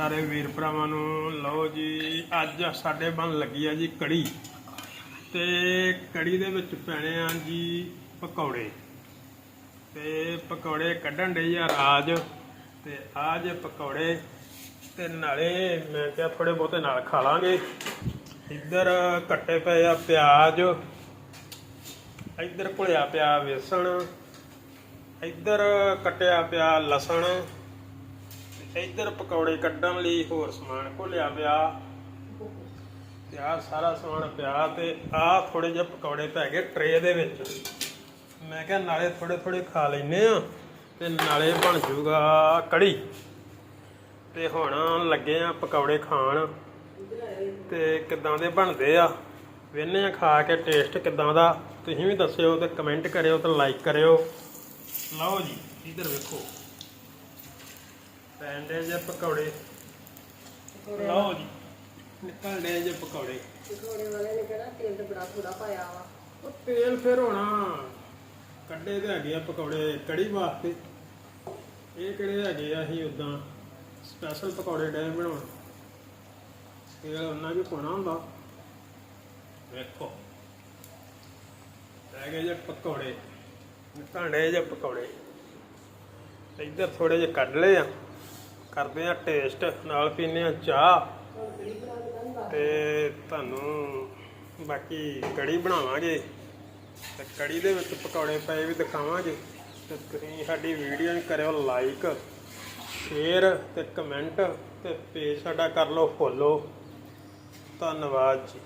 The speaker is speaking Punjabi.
ਸਾਰੇ ਵੀਰ ਭਰਾਵਾਂ ਨੂੰ, ਲਓ ਜੀ, ਅੱਜ ਸਾਡੇ ਬਣ ਲੱਗੀ ਆ ਜੀ ਕੜੀ। ਤੇ ਕੜੀ ਦੇ ਵਿੱਚ ਪੈਣੇ ਆ ਜੀ ਪਕੌੜੇ। ਤੇ ਪਕੌੜੇ ਕੱਢਣ ਦੇ ਆ ਰਾਜ, ਤੇ ਆ ਜੇ ਪਕੌੜੇ, ਤੇ ਨਾਲੇ ਮੈਂ ਕਿਹਾ ਥੋੜੇ ਬਹੁਤੇ ਨਾਲ ਖਾ ਲਾਂਗੇ। ਇੱਧਰ ਕੱਟੇ ਪਏ ਆ ਪਿਆਜ਼, ਇੱਧਰ ਘੁਲਿਆ ਪਿਆ ਵੇਸਣ, ਇੱਧਰ ਕੱਟਿਆ ਪਿਆ ਲਸਣ ਇੱਧਰ ਪਕੌੜੇ ਕੱਢਣ ਲਈ ਹੋਰ ਸਮਾਨ ਘੋਲਿਆ ਪਿਆ। ਤੇ ਆਹ ਸਾਰਾ ਸਮਾਨ ਪਿਆ ਤੇ ਆਹ ਥੋੜੇ ਜਿਹੇ ਪਕੌੜੇ ਪੈ ਗਏ ਟਰੇ ਦੇ ਵਿੱਚ। ਮੈਂ ਕਿਹਾ ਨਾਲੇ ਥੋੜੇ ਥੋੜੇ ਖਾ ਲੈਨੇ ਆ ਤੇ ਨਾਲੇ ਬਣ ਜੂਗਾ ਕੜੀ। ਤੇ ਹੁਣ ਲੱਗੇ ਆ ਪਕੌੜੇ ਖਾਣ। ਤੇ ਕਿੱਦਾਂ ਦੇ ਬਣਦੇ ਆ? ਵੇਨੇ ਆ ਖਾ ਕੇ ਟੇਸਟ ਕਿੱਦਾਂ ਦਾ? ਤੁਸੀਂ ਵੀ ਦੱਸਿਓ ਤੇ ਕਮੈਂਟ ਕਰਿਓ ਤੇ ਲਾਈਕ ਕਰਿਓ। ਲਓ ਜੀ, ਇਧਰ ਵੇਖੋ। ਪੈਂਦੇ ਜੇ ਪਕੌੜੇ। ਲਓ ਜੀ। ਨਿਕਲਦੇ ਜੇ ਪਕੌੜੇ। ਪਕੌੜੇ ਵਾਲੇ ਨੇ ਕਿਹੜਾ ਤੇਲ ਤੇ ਬੜਾ ਥੋੜਾ ਪਾਇਆ ਵਾ। ਉਹ ਤੇਲ ਫਿਰ ਹੋਣਾ। ਕੱਢੇ ਤੇ ਹੈਗੇ ਆ ਪਕੌੜੇ ਕੜੀ ਵਾਸਤੇ। ਇਹ ਕਿਹੜੇ ਹੈਗੇ ਆ ਅਸੀਂ ਉਦਾਂ ਸਪੈਸ਼ਲ ਪਕੌੜੇ ਡੇ ਬਣਾਉਣ। ਤੇਲ ਉਹਨਾਂ ਵੀ ਪਾਉਣਾ ਹੁੰਦਾ। ਵੇਖੋ। ਰਹਿ ਗਏ ਜੇ ਪਕੌੜੇ। ਨਿਕਾਂਡੇ ਜੇ ਪਕੌੜੇ। ਇੱਧਰ ਥੋੜੇ ਜਿਹੇ ਕੱਢ ਲਏ ਆ। ਕਰਦੇ ਆ ਟੇਸਟ, ਨਾਲ ਪੀਨੇ ਆ ਚਾਹ। ਤੇ ਤੁਹਾਨੂੰ ਬਾਕੀ ਕੜੀ ਬਣਾਵਾਂਗੇ। ਤੇ ਕੜੀ ਦੇ ਵਿੱਚ ਪਕੌੜੇ ਪਏ ਵੀ ਦਿਖਾਵਾਂਗੇ। ਤੇ ਤੁਸੀਂ ਸਾਡੀ ਵੀਡੀਓ ਨੂੰ ਕਰਿਓ ਲਾਈਕ, ਸ਼ੇਅਰ ਤੇ ਕਮੈਂਟ ਤੇ ਪੇਜ ਸਾਡਾ ਕਰ ਲਓ ਫੋਲੋ। ਧੰਨਵਾਦ ਜੀ।